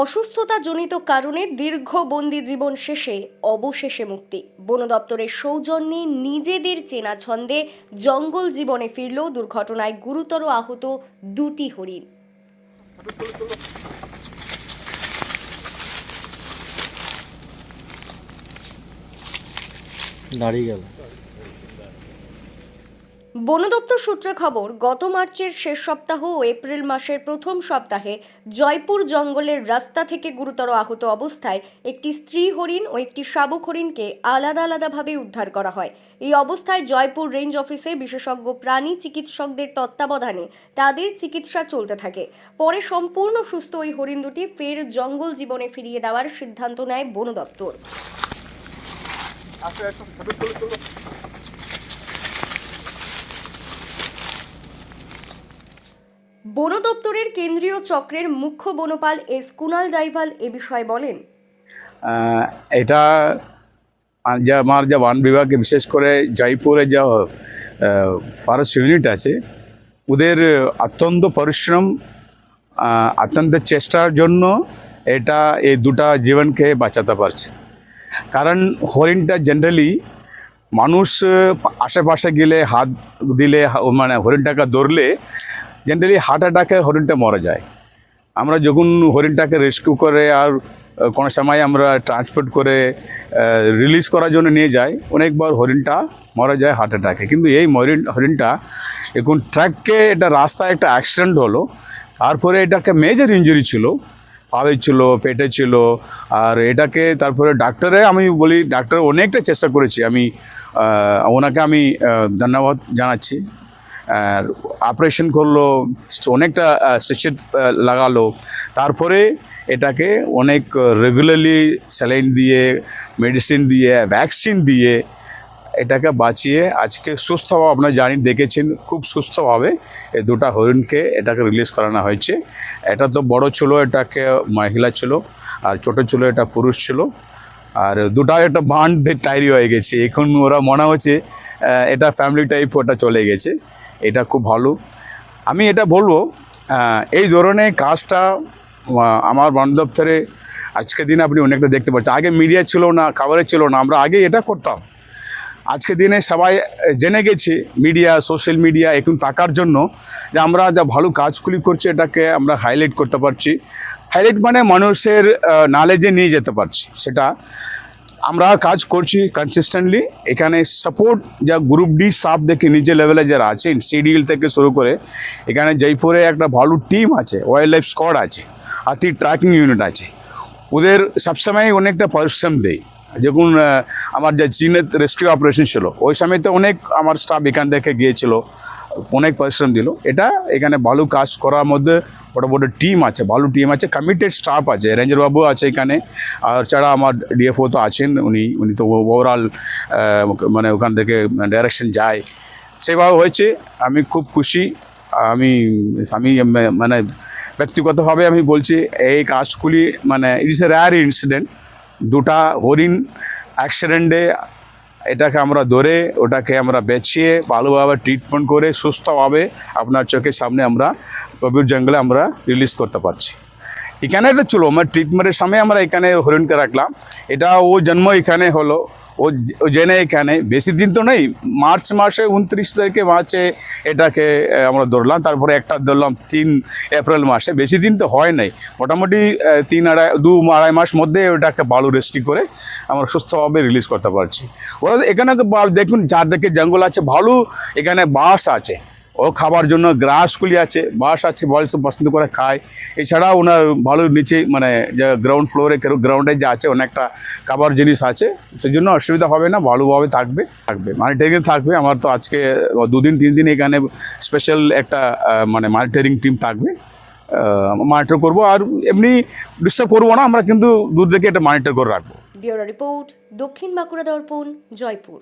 অসুস্থতাজনিত কারণে দীর্ঘ বন্দি জীবন শেষে অবশেষে মুক্তি। বন দপ্তরের সৌজন্যে নিজেদের চেনা ছন্দে জঙ্গল জীবনে ফিরল দুর্ঘটনায় গুরুতর আহত দুটি হরিণ। দাঁড়িয়ে গেল। বন দপ্তর সূত্রে খবর, গত মার্চের শেষ সপ্তাহ ও এপ্রিল মাসের প্রথম সপ্তাহে জয়পুর জঙ্গলের রাস্তা থেকে গুরুতর আহত অবস্থায় একটি স্ত্রী হরিণ ও একটি শাবক হরিণকে আলাদা আলাদাভাবে উদ্ধার করা হয়। এই অবস্থায় জয়পুর রেঞ্জ অফিসে বিশেষজ্ঞ প্রাণী চিকিৎসকদের তত্ত্বাবধানে তাদের চিকিৎসা চলতে থাকে। পরে সম্পূর্ণ সুস্থ ওই হরিণ দুটি ফের জঙ্গল জীবনে ফিরিয়ে দেওয়ার সিদ্ধান্ত নেয় বন দপ্তর বন দপ্তরের কেন্দ্রীয় চক্রের মুখ্য বনপাল এস কুনাল ডাইভাল এ বিষয়ে বলেন। এটা আমার যে বন বিভাগে বিশেষ করে জয়পুরে যা ফরেস্ট ইউনিট আছে, ওদের অত্যন্ত পরিশ্রম অত্যন্ত চেষ্টার জন্য এটা এই দুটা জীবনকে বাঁচাতে পারছে। কারণ হরিণটা জেনারেলি মানুষ আশেপাশে গেলে হাত দিলে মানে হরিণটাকে ধরলে জেনারেলি হার্ট অ্যাটাকে হরিণটা মরে যায়। আমরা যখন হরিণটাকে রেস্কিউ করে আর কোনো সময় আমরা ট্রান্সপোর্ট করে রিলিজ করার জন্য নিয়ে যাই, অনেকবার হরিণটা মারা যায় হার্ট অ্যাটাকে কিন্তু এই মরিন হরিণটা এখন ট্র্যাককে এটা রাস্তায় একটা অ্যাক্সিডেন্ট হলো, তারপরে এটাকে মেজর ইঞ্জুরি ছিল পায়ে ছিল, পেটে ছিল, আর এটাকে তারপরে ডাক্তারে আমি বলি, ডাক্তার অনেকটা চেষ্টা করেছি, আমি ওনাকে আমি ধন্যবাদ জানাচ্ছি। অপারেশন করল, অনেকটা স্টেচের লাগালো। তারপরে এটাকে অনেক রেগুলারলি স্যালাইন দিয়ে মেডিসিন দিয়ে ভ্যাকসিন দিয়ে এটাকে বাঁচিয়ে আজকে সুস্থভাবে আপনারা জানি, দেখেছেন, খুব সুস্থভাবে এই দুটা হরিণকে এটাকে রিলিজ করানো হয়েছে। এটা তো বড় ছিল, এটাকে মহিলা ছিল, আর ছোট ছিল, এটা পুরুষ ছিল। আর দুটা একটা বান্ড তৈরি হয়ে গেছে। এখন ওরা মনে হচ্ছে এটা ফ্যামিলি টাইপ ওটা চলে গেছে। এটা খুব ভালো। আমি এটা বলব এই ধরনের কাজটা আমার বন দপ্তরে আজকের দিনে আপনি অনেকটা দেখতে পাচ্ছেন। আগে মিডিয়া ছিল না খাবারে ছিল না, আমরা আগে এটা করতাম। আজকে দিনে সবাই জেনে গেছে, মিডিয়া সোশ্যাল মিডিয়া এখন থাকার জন্য যে আমরা যা ভালো কাজগুলি করছি, এটাকে আমরা হাইলাইট করতে পারছি। হাইলাইট মানে মানুষের নলেজে নিয়ে যেতে পারছি, সেটা আমরা কাজ করছি কনসিস্টেন্টলি এখানে সাপোর্ট যা গ্রুপ ডি স্টাফ দেখে নিচে লেভেলে যারা আছেন সিডিএল থেকে শুরু করে, এখানে জয়পুরে একটা ভালো টিম আছে ওয়াইল্ড লাইফ স্কোয়াড আছে, হাতি ট্র্যাকিং ইউনিট আছে। ওদের সবসময় অনেকটা পরিশ্রম দেয়। যখন আমার যে চীনের রেস্কিউ অপারেশন ছিল, ওই সময় তো অনেক আমার স্টাফ এখান থেকে গিয়েছিল। অনেক পরিশ্রম দিল। এটা এখানে ভালো কাজ করার মধ্যে বড় বড় টিম আছে ভালো টিম আছে কমিটেড স্টাফ আছে, রেঞ্জার বাবু আছে এখানে। আর ছাড়া আমার ডিএফও তো আছেন, উনি উনি তো ওভারঅল মানে ওখান থেকে ডাইরেকশন যায়। সেভাবে হয়েছে, আমি খুব খুশি। আমি আমি মানে ব্যক্তিগতভাবে আমি বলছি, এই কাজগুলি মানে ইটস এ রেয়ার ইনসিডেন্ট দুটা হরিণ অ্যাক্সিডেন্টে এটাকে আমরা ধরে, ওটাকে আমরা বেছিয়ে ভালোভাবে ট্রিটমেন্ট করে সুস্থভাবে আপনার চোখের সামনে আমরা কবির জঙ্গলে আমরা রিলিজ করতে পারছি। এখানে তো চলো, আমার ট্রিটমেন্টের সময় আমরা এখানে হরিণকে রাখলাম। এটা ও জন্ম এখানে হলো। ও জেনে এখানে। বেশি দিন তো নেই, মার্চ মাসে উনত্রিশ তারিখে মার্চে এটাকে আমরা ধরলাম। তারপরে একটা ধরলাম তিন এপ্রিল মাসে। বেশি দিন তো হয় নাই। মোটামুটি তিন আড়াই, দু আড়াই মাস মধ্যে ওটাকে ভালো রেস্টি করে আমরা সুস্থভাবে রিলিজ করতে পারছি। ওরা এখানে দেখুন, চারদিকে জঙ্গল আছে। ভালো এখানে বাস আছে। ও খাবার জন্য গ্রাসগুলি আছে বাস আছে বয়স পছন্দ করে খায়। এছাড়া ওনার ভালো নিচে মানে যে গ্রাউন্ড ফ্লোরে কেউ গ্রাউন্ডে যে আছে, অনেকটা খাবার জিনিস আছে সেই জন্য অসুবিধা হবে না, ভালোভাবে থাকবে থাকবে। মনিটরিং থাকবে, আমার তো আজকে দুদিন, তিন দিন এখানে স্পেশাল একটা মানে মনিটরিং টিম থাকবে। মনিটর করব, আর এমনি ডিস্টার্ব করব না, আমরা কিন্তু দূর থেকে এটা মনিটর করে রাখব। রিপোর্ট, দক্ষিণ বাঁকুড়া দর্পণ, জয়পুর।